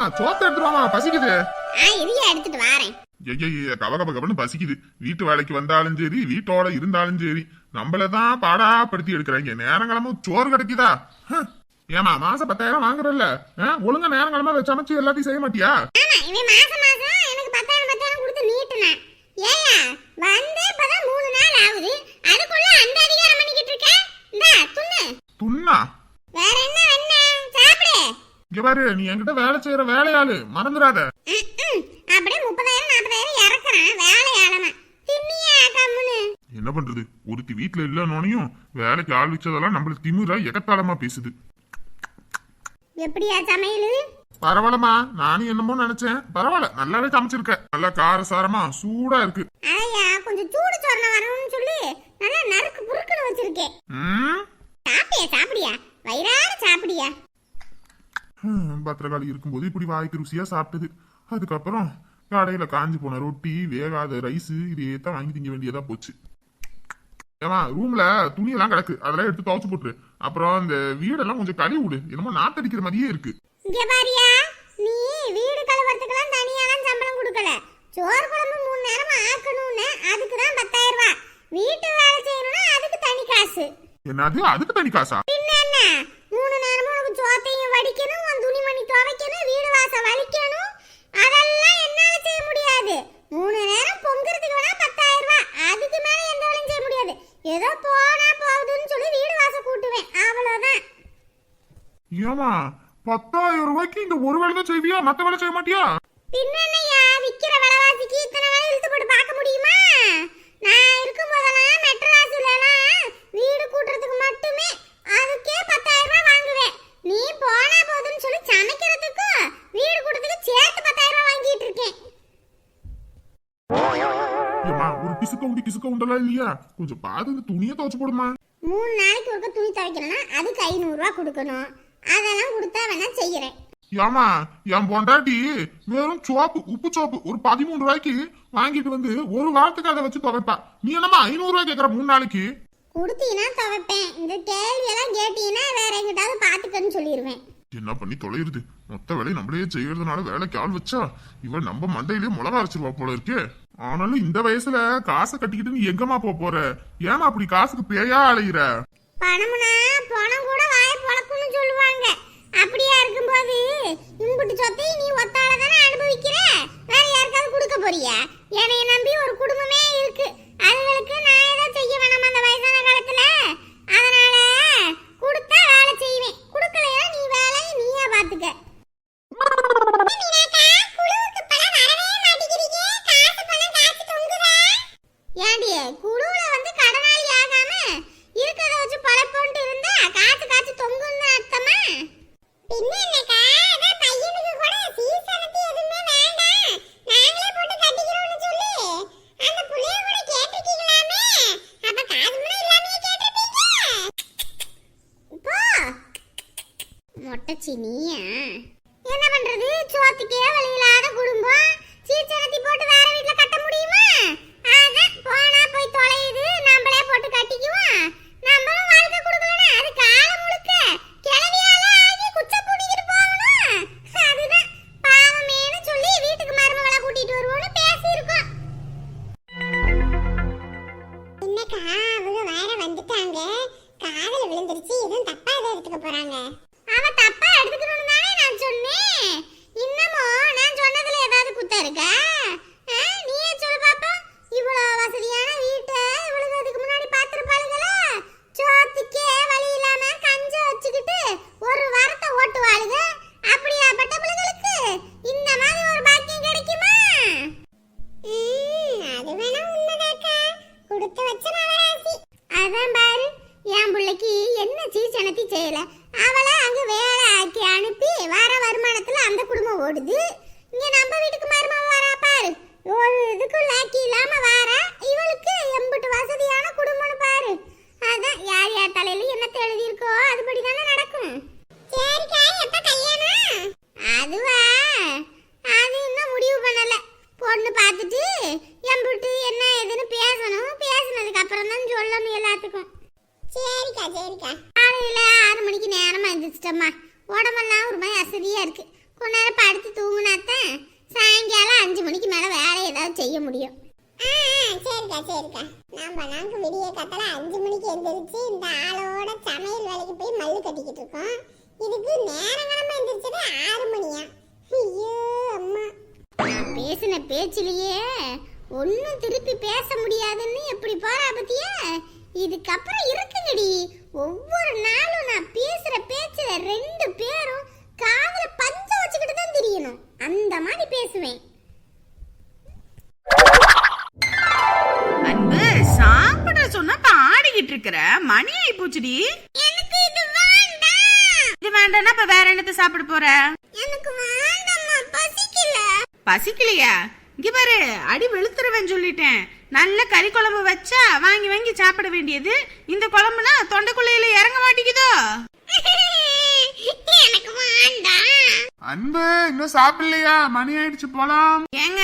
ஆ, சோத்த எடுத்துருவாமா பசிக்குது. இதையே எடுத்துட்டு வாரேன். ஐய கவ கவன்னு பசிக்குது. வீட்டு வேலைக்கு வந்தாலும் சரி வீட்டோட இருந்தாலும் சரி நம்மளதான் பாடாப்படுத்தி எடுக்கிறாங்க. நேரங்கிழமை சோறு கிடைக்குதா. ஏமா மாசம் பத்தாயிரம் வாங்குறல்ல ஒழுங்கா நேரங்கிழமை சமைச்சு எல்லாத்தையும் செய்ய மாட்டியா? துண்ணு துண்ணா வேற என்ன வேணும் சாப்பிடு இங்க பாரு நீ என்கிட்ட வேலை செய்யற வேலையாளு. மறந்துடாத. அப்படியே முப்பதாயிரம் நாற்பதாயிரம் இறக்குறான். வேலையாளனா. என்ன பண்றது? ஒருத்தி வீட்டுல இல்லைன்னோனையும் வேலைக்கு ஆள் வச்சதெல்லாம் நம்மளுக்கு திமிரா எகத்தாளமா பேசுது. எப்படியா சமையல்? பரவாயில்லம்மா. நானும் என்னமோ நினைச்சேன். பரவாயில்ல. நல்லாவே சமைச்சிருக்க. நல்லா காரசாரமா சூடா இருக்கு. கொஞ்சம் சூடு சொரணை வரணும்னு பத்திரகாளி இருக்கும்போது இப்படி வாய்க்கு ருசியா சாப்பிட்டது. அதுக்கப்புறம் கடையில காஞ்சு போன ரொட்டி வேகாத ரைஸ் இதே தான் வாங்கி திங்க வேண்டியதா போச்சு. ஏமா ரூம்ல துணியெல்லாம் கிடக்கு. அதெல்லாம் எடுத்து துவைச்சு போட்டுரு. அப்புறம் இந்த வீடெல்லாம் கொஞ்சம் கழுவி விடு. என்னமோ நாத்தடிக்கிற மாதிரியே இருக்கு. இங்க பாரியா நீ வீடு கழுவுறதுக்கெல்லாம் தனியாலாம் சம்பளம் கொடுக்கல. சோறு குழம்பு மூணு நேரம் ஆக்கணும்னு அதுக்கு தான் பத்தாயிரம் ரூபாய். வீட்டு வேலை செய்யணும்னா அதுக்கு தனி காசு. என்னது அதுக்கு தனி காசா? பின்ன என்ன மூணு நேரமும் உனக்கு சோத்தையும் வடிக்கணும் உன் துணிமணி துவைக்கணும் வீடு வாசல் வலிக்கணும் அதெல்லாம் என்னால செய்ய முடியாது மூணு நேரம் பொங்குறதுக்கு வேணா பத்தாயிரம் ரூபாய் அதுக்கு மேல எந்த வேலையும் செய்ய முடியாது ஏதோ போனா போகுதுன்னு சொல்லி வீடு வாசல் கூட்டுவேன் அவ்வளவுதான் ஏமா பத்தாயிரம் ரூபாய்க்கு இந்த ஒரு வேலை தான் செய்வியா? மத்த வேலை செய்ய மாட்டியா? பின்ன என்னய்யா விக்கிற விலைவாசிக்கு இத்தனை வேலை இழுத்து போட்டு பார்க்க முடியுமா? நான் இருக்கும் போதெல்லாம் மெட்ராஸ்லலாம் வீடு கூட்டுறதுக்கு மட்டுமே அதுக்கே பத்தாயிரம் ரூபாய் வாங்குவேன். நீ போனா போதுன்னு சொல்லி சமைக்கிறதுக்கும் வீடு கூட்டுறதுக்கு சேர்த்து பத்தாயிரம் ரூபாய் வாங்கிட்டு இருக்கேன். ஏமா ஒரு பிசுக்க உண்டி கிசுக்க உண்டெல்லாம் இல்லையா? கொஞ்சம் பார்த்து இந்த துணியை துவைச்சு போடுமா. மூணு நாளைக்கு ஒருக்க துணி துவைக்கணும்னா அதுக்கு ஐநூறுரூவா கொடுக்கணும். அதெல்லாம் கொடுத்தா வேணா செய்கிறேன் ஏமா என் பொண்டாட்டி வெறும் சோப்பு உப்பு சோப்பு ஒரு பதிமூணு ரூபாய்க்கு வாங்கிட்டு வந்து ஒரு வாரத்துக்கு அதை வச்சு துவைப்பா. நீ என்னமா ஐநூறு ரூபாய் கேக்குற மூணு நாளைக்கு? கொடுத்தீங்கன்னா துவைப்பேன். இந்த கேள்வியெல்லாம் கேட்டீங்கன்னா வேற எங்கிட்டாவது பார்த்துக்கன்னு சொல்லிடுவேன் என்ன பண்ணி தொலையுது மொத்த வேலையை நம்மளே செய்யறதுனால வேலைக்கு ஆள் வச்சா இவன் நம்ம மண்டையிலே மிளகா அரைச்சிருவா போல இருக்கே. ஆனாலும் இந்த வயசுல காசை கட்டிக்கிட்டு நீ எங்கம்மா போக போற? ஏமா அப்படி காசுக்கு பேயா அலையிற? பணம்னா பணம் கூட நடக்கும்னு சொல்லுவாங்க. அப்படியா இருக்கும்போது இம்புட்டு சொத்தை நீ ஒத்தால தானே அனுபவிக்கிற? வேற யாருக்காவது கொடுக்க போறியா? என்னைய நம்பி ஒரு குடும்பமே இருக்கு. அதுகளுக்கு நான் ஏதோ செய்ய வேணாம் அந்த வயசான காலத்துல? அதனால கொடுத்தா வேலை செய்வேன் கொடுக்கலையா நீ வேலையை நீயே பாத்துக்க ஏண்டி குழுவுல வந்து கடனாளி ஆகாம இருக்கத வச்சு பழப்போன்ட்டு இருந்தா காத்து காத்து தொங்குன்னு அர்த்தமா பின்ன என்னக்கா அதான் பையனுக்கு கூட சீசனத்து எதுவுமே வேண்டாம் நாங்களே போட்டு கட்டிக்கிறோம்னு சொல்லி அந்த புள்ளைய கூட கேட்டிருக்கீங்களாமே அப்ப காது முறை இல்லாமயே கேட்டிருப்பீங்க போ நீயா. என்ன பண்றது? சோத்துக்கே வழியில தலையில எழுதியிருக்கோ அதுபடி தானே நடக்கும் சரிக்கா எப்ப கல்யாணம்? அதுவா? அது இன்னும் முடிவு பண்ணல. பொண்ணு பார்த்துட்டு எம்பிட்டு என்ன ஏதுன்னு பேசணும். பேசினதுக்கு அப்புறம் தான் சொல்லணும் எல்லாத்துக்கும். சரிக்கா சரிக்கா. காலையில் ஆறு மணிக்கு நேரமாக எழுந்திரிச்சிட்டம்மா உடம்பெல்லாம் ஒரு மாதிரி அசதியாக இருக்குது கொஞ்ச நேரம் படுத்து தான் சாயங்காலம் அஞ்சு மணிக்கு மேலே வேலை ஏதாவது செய்ய முடியும். சரிக்கா சரிக்கா. நாம நாங்க விடிய கத்தல அஞ்சு மணிக்கு எந்திரிச்சு இந்த ஆளோட சமையல் வேலைக்கு போய் மல்லு கட்டிக்கிட்டு இருக்கோம். இதுக்கு நேரங்களமா எந்திரிச்சது ஆறு மணியா? ஐயோ அம்மா. நான் பேசின பேச்சிலேயே ஒன்னும் திருப்பி பேச முடியாதுன்னு எப்படி போறா பத்தியா? இதுக்கப்புறம் இருக்குங்கடி. ஒவ்வொரு நாளும் நான் பேசுற பேச்சுல ரெண்டு பேர் போச்சுடி எனக்கு இது வேண்டாம். இது வேண்டாம்னா இப்ப வேற என்னத்த சாப்பிட போற? எனக்கு வேண்டாம்மா பசிக்கல. பசிக்கலையா? இங்க பாரு அடி வெளுத்துருவேன் சொல்லிட்டேன். நல்ல கறி குழம்பு வச்சா வாங்கி வாங்கி சாப்பிட வேண்டியது. இந்த குழம்புனா தொண்டைக்குள்ளையில இறங்க மாட்டேங்குதோ? எனக்கு வேண்டாம். அன்பு இன்னும் சாப்பிடலையா? மணி ஆயிடுச்சு போலாம். ஏங்க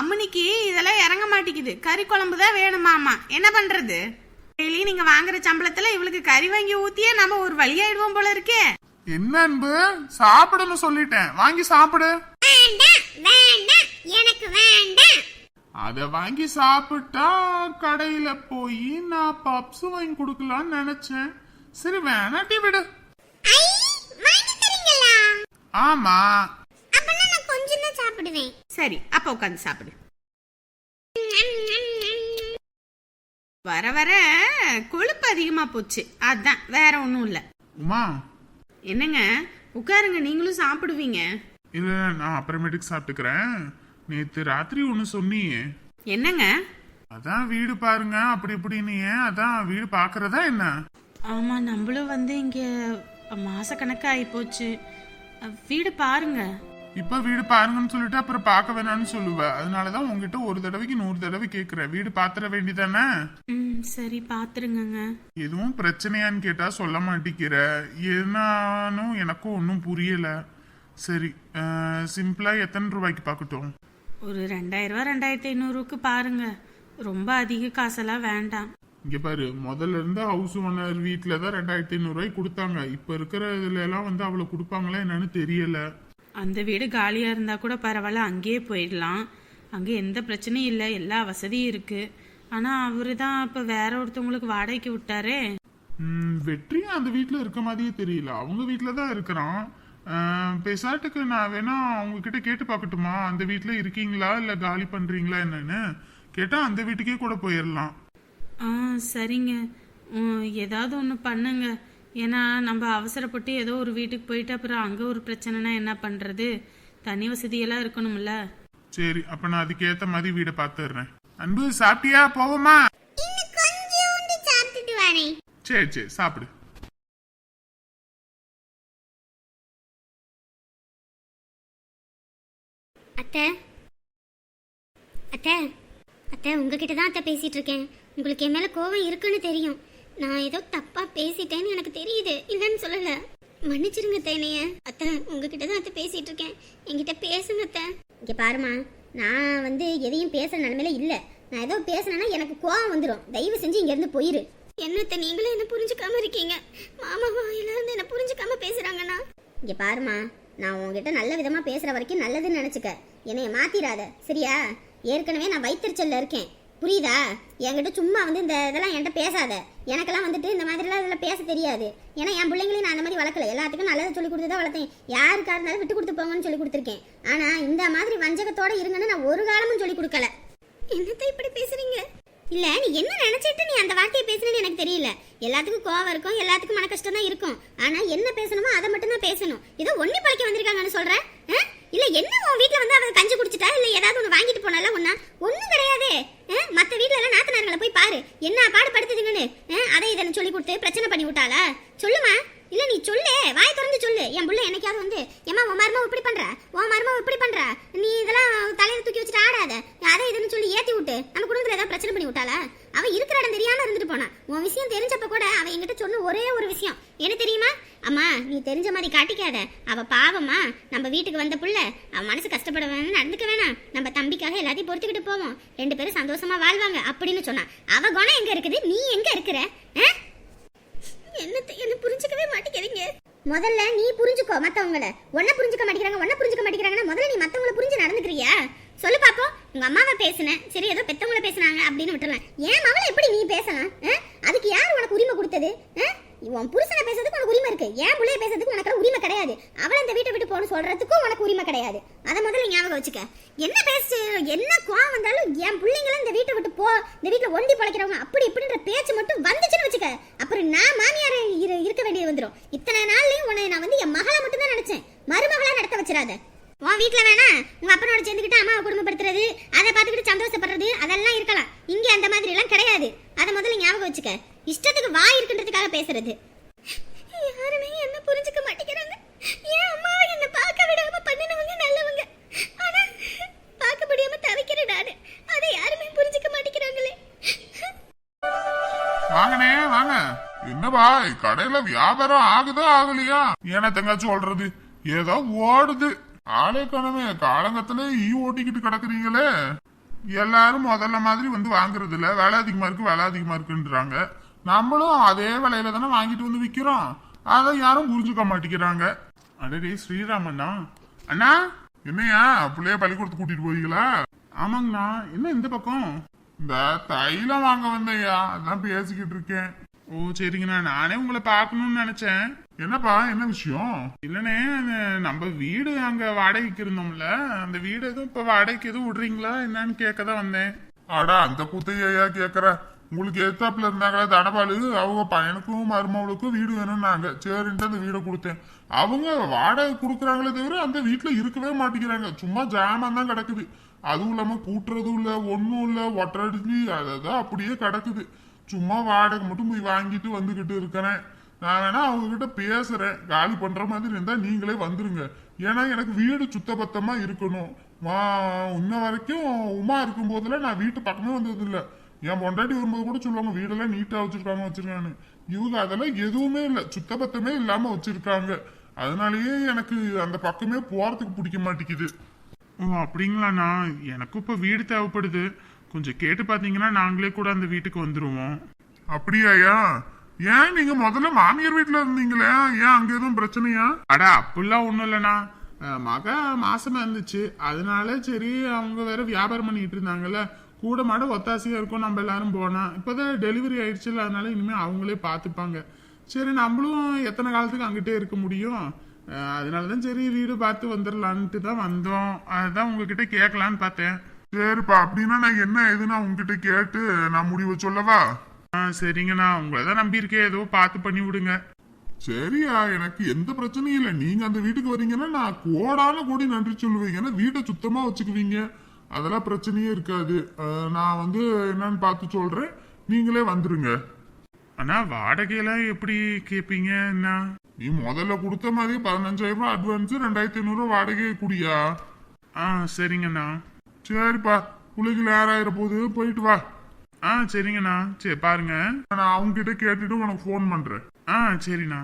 அம்மனிக்கு இதெல்லாம் இறங்க மாட்டேங்குது. கறி குழம்பு தான் வேணுமாமா என்ன பண்றது? டெய்லி நீங்க வாங்குற சம்பளத்துல இவளுக்கு கறி வாங்கி ஊத்தியே நம்ம ஒரு வழியாயிடுவோம் போல இருக்கே. என்ன அன்பு? சாப்பிடணும் சொல்லிட்டேன். வாங்கி சாப்பிடு. வேண்டாம் வேண்டாம். எனக்கு வேண்டாம். அத வாங்கி சாப்பிட்டா கடையில போய் நான் பப்ஸ் வாங்கி கொடுக்கலாம்னு நினைச்சேன். சரி வேணாட்டி விடு. ஆமா. அப்பனா நான் கொஞ்சம் தான் சாப்பிடுவேன். சரி அப்ப உட்காந்து சாப்பிடு. வர வர கொழுப்பு அதிகமா போச்சு. அதான் வேற ஒண்ணும் இல்ல. உமா? என்னங்க? உட்காருங்க நீங்களும் சாப்பிடுவீங்க. இல்ல நான் அப்புறமேட்டுக்கு சாப்பிட்டுக்கிறேன். நேத்து ராத்திரி ஒண்ணு சொன்னியே என்னங்க? அதான் வீடு பாருங்க அப்படி இப்படின்னு ஏன்? அதான் வீடு பாக்குறதா என்ன? ஆமா நம்மளும் வந்து இங்க மாச ஆகி போச்சு வீடு பாருங்க. இப்ப வீடு பாருங்கன்னு சொல்லிட்டு அப்புறம் பார்க்க வேணாம்னு சொல்லுவ. அதனாலதான் உங்ககிட்ட ஒரு தடவைக்கு நூறு தடவை கேக்குறேன் வீடு பாத்திர வேண்டிதானே? ம் சரி பாத்துருங்கங்க. எதுவும் பிரச்சனையான்னு கேட்டா சொல்ல மாட்டேங்கிற என்னானும் எனக்கும் ஒன்றும் புரியல. சரி சிம்பிளா எத்தனை ரூபாய்க்கு பார்க்கட்டும் ஒரு ரெண்டாயிரம் ரூபா ரெண்டாயிரத்தி ஐநூறுக்கு பாருங்க. ரொம்ப அதிக காசெல்லாம் வேண்டாம். இங்க பாரு முதல்ல இருந்து ஹவுஸ் ஓனர் வீட்டுல தான் ரெண்டாயிரத்தி ஐநூறு ரூபாய்க்கு கொடுத்தாங்க. இப்ப இருக்கிற இதுல எல்லாம் வந்து அவ்வளவு கொடுப்பாங்களா என்னன்னு தெரியல. அந்த வீடு காலியா இருந்தா கூட பரவாயில்ல அங்கேயே போயிடலாம். அங்கே எந்த பிரச்சனையும் இல்லை எல்லா வசதியும் இருக்கு. ஆனா அவரு தான் இப்ப வேற ஒருத்தவங்களுக்கு வாடகைக்கு விட்டாரே. வெற்றியும் அந்த வீட்ல இருக்க மாதிரியே தெரியல. அவங்க வீட்ல தான் இருக்கிறான். பெசாட்டுக்கு நான் வேணா அவங்க கிட்ட கேட்டு பார்க்கட்டுமா? அந்த வீட்ல இருக்கீங்களா? இல்ல காலி பண்றீங்களா என்னன்னு? கேட்டா அந்த வீட்டுக்கே கூட போயிடலாம் ஆ சரிங்க. ஏதாவது ஒன்று பண்ணுங்க. ஏன்னா நம்ம அவசரப்பட்டு ஏதோ ஒரு வீட்டுக்கு போயிட்டு அப்புறம் அங்கே ஒரு பிரச்சனைனா என்ன பண்ணுறது தண்ணி வசதியெல்லாம் இருக்கணும்ல. சரி அப்ப நான் அதுக்கேத்த மாதிரி வீடை பார்த்துடுறேன் அன்பு சாப்பிட்டியா? போவோமா? சரி சரி சாப்பிடு. அத்தை. அத்தை. அத்தை உங்ககிட்ட தான் அத்தை பேசிட்டு இருக்கேன். உங்களுக்கு என் மேல கோவம் இருக்குன்னு தெரியும். நான் ஏதோ தப்பா பேசிட்டேன்னு எனக்கு தெரியுது. இல்லைன்னு சொல்லல. மன்னிச்சிருங்க தேனைய. அத்தை உங்ககிட்ட தான் அத்தை பேசிட்டு இருக்கேன். என்கிட்ட பேசுங்க அத்தை. இங்கே பாருமா நான் வந்து எதையும் பேசுற நிலைமையில இல்லை. நான் ஏதோ பேசினேன்னா எனக்கு கோவம் வந்துடும் தயவு செஞ்சு இங்கேருந்து போயிரு. என்னத்த நீங்களும் என்ன புரிஞ்சுக்காம இருக்கீங்க? மாமா வாயில என்ன புரிஞ்சுக்காம பேசுறாங்கண்ணா இங்கே பாருமா நான் உங்ககிட்ட நல்ல விதமா பேசுற வரைக்கும் நல்லதுன்னு நினைச்சுக்க. என்னைய மாத்திராத சரியா? ஏற்கனவே நான் வைத்தறிச்சல்ல இருக்கேன். புரியுதா? என்கிட்ட சும்மா வந்து இந்த இதெல்லாம் என்கிட்ட பேசாத. எனக்கெல்லாம் வந்துட்டு இந்த மாதிரிலாம் இதெல்லாம் பேச தெரியாது. ஏன்னா என் பிள்ளைங்களையும் நான் அந்த மாதிரி வளர்க்கல. எல்லாத்துக்கும் நல்லதை சொல்லி கொடுத்து தான் வளர்த்தேன். யாருக்கா இருந்தாலும் விட்டு கொடுத்து போங்கன்னு சொல்லி கொடுத்துருக்கேன். ஆனா இந்த மாதிரி வஞ்சகத்தோட இருங்கன்னு நான் ஒரு காலமும் சொல்லி கொடுக்கல. என்னத்தை இப்படி பேசுறீங்க? இல்ல நீ என்ன நினைச்சிட்டு நீ அந்த வார்த்தையை பேசுறேன்னு எனக்கு தெரியல. எல்லாத்துக்கும் கோவம் இருக்கும் எல்லாத்துக்கும் மன கஷ்டம் தான் இருக்கும். ஆனா என்ன பேசணுமோ அதை மட்டும் தான் பேசணும். ஏதோ ஒண்ணி பழக்க வந்திருக்காங்கன்னு சொல்ற ஆ? இல்ல என்ன உன் வீட்ல வந்து அவ கஞ்சி குடிச்சிட்டா? இல்ல ஏதாவது ஒண்ணு வாங்கிட்டு போனால ஒண்ணா ஒண்ணும் கிடையாது ஆ? மத்த வீட்ல எல்லாம் நாத்தனார்களை போய் பாரு என்ன பாடு ஆ? அதை இதனை சொல்லி கொடுத்து பிரச்சனை பண்ணி விட்டாளா சொல்லுமா இல்ல நீ சொல்லு வாய் திறந்து சொல்லு என் புள்ள என்னைக்காவது வந்து ஏமா உன் மருமவ இப்படி பண்ற உன் மருமவ இப்படி பண்ற நீ இதெல்லாம் தலையில தூக்கி வச்சுட்டு ஆடாத அதை இதுன்னு சொல்லி ஏத்தி விட்டு நம்ம குடும்பத்துல ஏதாவது பிரச்சனை பண்ணி விட்டாளா அவ இருக்கிற இடம் தெரியாம இருந்துட்டு போனா உன் விஷயம் தெரிஞ்சப்ப கூட அவ என்கிட்ட சொன்ன ஒரே ஒரு விஷயம். என்ன தெரியுமா? அம்மா நீ தெரிஞ்ச மாதிரி காட்டிக்காத. அவ பாவம்மா நம்ம வீட்டுக்கு வந்த புள்ள அவன் மனசு கஷ்டப்பட வேணும்னு நடந்துக்க வேணாம். நம்ம தம்பிக்காக எல்லாத்தையும் பொறுத்துக்கிட்டு போவோம். ரெண்டு பேரும் சந்தோஷமா வாழ்வாங்க அப்படின்னு சொன்னா அவ குணம் எங்க இருக்குது? நீ எங்க இருக்கிற? என்னத்தை என்ன புரிஞ்சுக்கவே மாட்டேங்கிறீங்க? முதல்ல நீ புரிஞ்சுக்கோ மத்தவங்கள. ஒன்ன புரிஞ்சுக்க மாட்டேங்கிறாங்க உன்ன புரிஞ்சுக்க மாட்டேங்கிறாங்கன்னா முதல்ல நீ பாப்போம். உங்க அம்மாவை பேசினேன். சரி ஏதோ பெத்தவங்கள பேசினாங்க அப்படின்னு விட்டுறலாம் ஏன் மகளை எப்படி நீ பேசலாம் ஆ? அதுக்கு யார் உனக்கு உரிமை கொடுத்தது ஆ? உன் புருஷனை பேசுறதுக்கு உனக்கு உரிமை இருக்கு. ஏன் புள்ளைய பேசுறதுக்கு உனக்கு உரிமை கிடையாது. அவளை இந்த வீட்டை விட்டு போகணும்னு சொல்றதுக்கும் உனக்கு உரிமை கிடையாது. அதை முதல்ல ஞாபகம் வச்சுக்க. என்ன பேசு என்ன கோவம் வந்தாலும் என் பிள்ளைங்களும் இந்த வீட்டை விட்டு போ இந்த வீட்டில் ஒண்டி பழைக்கிறவங்க அப்படி இப்படின்ற பேச்சு மட்டும் வந்துச்சுன்னு வச்சுக்க. அப்புறம் நான் மாமியார் இரு- இருக்க வேண்டியது வந்துடும் இத்தனை நாள்லயும் உன்னை நான் வந்து என் மகளை மட்டும் தான் நினைச்சேன். மருமகளா நடத்த வச்சிடாத. உன் வீட்டில் வேணா உங்க அப்பனோட சேர்ந்துக்கிட்டு அம்மாவை குடும்பப்படுத்துறது அதை பார்த்துக்கிட்டு சந்தோஷப்படுறது அதெல்லாம் இருக்கலாம். இங்கே அந்த மாதிரி எல்லாம் கிடையாது. அதை முதல்ல ஞாபகம் வச்சுக்க. இஷ்டத்துக்கு வாய் இருக்குன்றதுக்காக பேசுறது. யாருமே என்ன புரிஞ்சுக்க மாட்டேங்கிறாங்க? ஏன் அம்மாவை என்ன பார்க்க விடாம பண்ணினவங்க நல்லவங்க? ஆனா பார்க்க முடியாம தவிக்கிற நானு. அதை யாருமே புரிஞ்சுக்க மாட்டேங்கிறாங்களே. வாங்கண்ணே வாங்க. என்னப்பா கடையில வியாபாரம் ஆகுதா ஆகலையா? ஏன்னா தங்காச்சு சொல்றது? ஏதோ ஓடுது. ஆளே காணமே காலங்கத்துல ஈ ஓட்டிக்கிட்டு கிடக்குறீங்களே. எல்லாரும் முதல்ல மாதிரி வந்து வாங்குறது இல்ல விலை அதிகமா இருக்கு விலை அதிகமா இருக்குன்றாங்க. நம்மளும் அதே விலையில தானே வாங்கிட்டு வந்து விக்கிறோம். அதை யாரும் புரிஞ்சுக்க மாட்டேங்கிறாங்க. அடடே ஸ்ரீராமண்ணா. அண்ணா என்னையா பிள்ளைய பள்ளிக்கூடத்துக்கு கூட்டிட்டு போவீங்களா ஆமாங்கண்ணா. என்ன இந்த பக்கம்? இந்த தைலம் வாங்க வந்தையா அதான் பேசிக்கிட்டு இருக்கேன். ஓ சரிங்கண்ணா. நானே உங்களை பார்க்கணும்னு நினைச்சேன். என்னப்பா என்ன விஷயம்? இல்லனே நம்ம வீடு அங்க வாடகைக்கு இருந்தோம்ல. அந்த வீடு எதுவும் இப்ப வாடகைக்கு எதுவும் விடுறீங்களா? என்னன்னு கேட்க தான் வந்தேன். ஆடா அந்த குத்தையா கேக்குற? உங்களுக்கு எத்தாப்புல இருந்தாங்களா தனபாலு அவங்க பையனுக்கும் மருமவளுக்கும் வீடு வேணும்னாங்க. சரின்ட்டு அந்த வீடை கொடுத்தேன். அவங்க வாடகை கொடுக்குறாங்களே தவிர அந்த வீட்டில் இருக்கவே மாட்டேங்கிறாங்க. சும்மா ஜாமான் தான் கிடக்குது. அதுவும் இல்லாமல் கூட்டுறதும் இல்லை ஒன்றும் இல்லை ஒட்டடிச்சு அதான் அப்படியே கிடக்குது. சும்மா வாடகை மட்டும் போய் வாங்கிட்டு வந்துக்கிட்டு இருக்கிறேன். நான் வேணா அவங்கக்கிட்ட பேசுகிறேன் காலி பண்ணுற மாதிரி இருந்தால் நீங்களே வந்துருங்க. ஏன்னா எனக்கு வீடு சுத்தபத்தமாக இருக்கணும். வா இன்ன வரைக்கும் உமா இருக்கும் போதில் நான் வீட்டு பக்கமே வந்ததில்லை. என் பொண்டாட்டி வரும்போது கூட சொல்லுவாங்க வீடெல்லாம் நீட்டா வச்சிருக்காங்க வச்சிருக்கான்னு இவங்க அதெல்லாம் எதுவுமே இல்ல. சுத்தபத்தமே இல்லாம வச்சிருக்காங்க. அதனாலயே எனக்கு அந்த பக்கமே போறதுக்கு பிடிக்க மாட்டேங்குது. ஓ அப்படிங்களாண்ணா? எனக்கும் இப்போ வீடு தேவைப்படுது. கொஞ்சம் கேட்டு பார்த்தீங்கன்னா நாங்களே கூட அந்த வீட்டுக்கு வந்துருவோம். அப்படியாயா ஏன் நீங்க முதல்ல மாமியார் வீட்ல இருந்தீங்களே? ஏன் அங்க எதுவும் பிரச்சனையா? அட அப்படிலாம் ஒண்ணும் இல்லைண்ணா. அஹ் மக மாசமா இருந்துச்சு. அதனால சரி அவங்க வேற வியாபாரம் பண்ணிட்டு இருந்தாங்கல்ல. கூட மாட ஒத்தாசையாக இருக்கும் நம்ம எல்லாரும் இப்போ தான் டெலிவரி ஆயிடுச்சுல அதனால இனிமேல் அவங்களே பார்த்துப்பாங்க சரி நம்மளும் எத்தனை காலத்துக்கு அங்கிட்டே இருக்க முடியும்? அதனால தான் சரி வீடு பார்த்து வந்துடலான்ட்டு தான் வந்தோம். அதுதான் உங்ககிட்ட கேட்கலான்னு பார்த்தேன். சரிப்பா அப்படின்னா நான் என்ன ஏதுன்னு உங்ககிட்ட கேட்டு நான் முடிவு சொல்லவா? ஆ சரிங்கண்ணா. உங்களை தான் நம்பியிருக்கேன். ஏதோ பார்த்து பண்ணி விடுங்க. சரியா எனக்கு எந்த பிரச்சனையும் இல்லை. நீங்க அந்த வீட்டுக்கு வரீங்கன்னா நான் கோடான கோடி நன்றி சொல்லுவீங்க. ஏன்னா வீட்டை சுத்தமா வச்சுக்குவீங்க. அதெல்லாம் பிரச்சனையே இருக்காது. நான் வந்து என்னன்னு பார்த்து சொல்றேன். நீங்களே வந்துருங்க. அண்ணா வாடகையெல்லாம் எப்படி கேட்பீங்க என்ன நீ முதல்ல கொடுத்த மாதிரி பதினஞ்சாயிரம் ரூபாய் அட்வான்ஸ் ரெண்டாயிரத்தி ஐநூறு வாடகை குடியா? ஆ சரிங்கண்ணா சரிப்பா பிள்ளைக்கு நேராயிர போது போயிட்டு வா. ஆ சரிங்கண்ணா சரி பாருங்க. நான் அவங்க கிட்ட கேட்டுட்டு உனக்கு ஃபோன் பண்றேன். ஆ சரிண்ணா.